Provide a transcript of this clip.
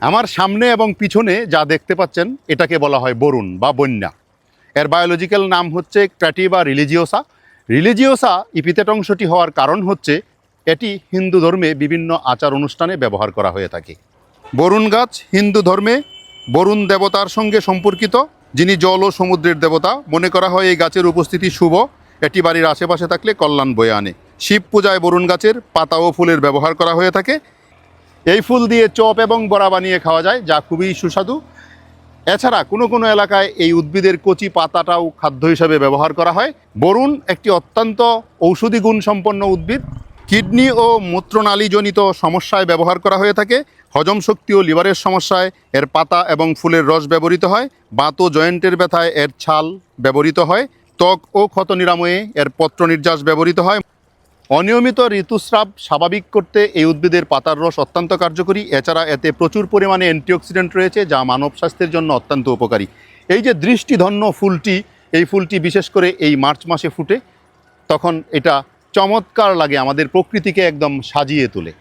আমার সামনে এবং পিছনে যা দেখতে পাচ্ছেন, এটাকে বলা হয় বরুণ বা বন্যা। এর বায়োলজিক্যাল নাম হচ্ছে ক্র্যাটিভা রিলিজিওসা। রিলিজিওসা ইপিতেট অংশটি হওয়ার কারণ হচ্ছে, এটি হিন্দু ধর্মে বিভিন্ন আচার অনুষ্ঠানে ব্যবহার করা হয়ে থাকে। বরুণ গাছ হিন্দু ধর্মে বরুণ দেবতার সঙ্গে সম্পর্কিত, যিনি জল ও সমুদ্রের দেবতা। মনে করা হয় এই গাছের উপস্থিতি শুভ, এটি বাড়ির আশেপাশে থাকলে কল্যাণ বয়ে আনে। শিব পূজায় বরুণ গাছের পাতা ও ফুলের ব্যবহার করা হয়ে থাকে এই ফুল দিয়ে চপ এবং বড়া বানিয়ে খাওয়া যায়, যা খুবই সুস্বাদু। এছাড়া কোনো কোনো এলাকায় এই উদ্ভিদের কচি পাতাটাও খাদ্য হিসাবে ব্যবহার করা হয়। বরুণ একটি অত্যন্ত ঔষধি গুণ সম্পন্ন উদ্ভিদ। কিডনি ও মূত্রনালীজনিত সমস্যায় ব্যবহার করা হয়ে থাকে। হজম শক্তি ও লিভারের সমস্যায় এর পাতা এবং ফুলের রস ব্যবহৃত হয়। বাত ও জয়েন্টের ব্যথায় এর ছাল ব্যবহৃত হয়। ত্বক ও ক্ষত নিরাময়ে এর পত্র নির্যাস ব্যবহৃত হয়। অনিয়মিত ঋতুস্রাব স্বাভাবিক করতে এই উদ্ভিদের পাতার রস অত্যন্ত কার্যকরী। এছাড়া এতে প্রচুর পরিমাণে অ্যান্টিঅক্সিডেন্ট রয়েছে, যা মানব স্বাস্থ্যের জন্য অত্যন্ত উপকারী। এই যে দৃষ্টিধন্য ফুলটি, এই ফুলটি বিশেষ করে এই মার্চ মাসে ফুটে, তখন এটা চমৎকার লাগে আমাদের প্রকৃতিকে একদম সাজিয়ে তোলে।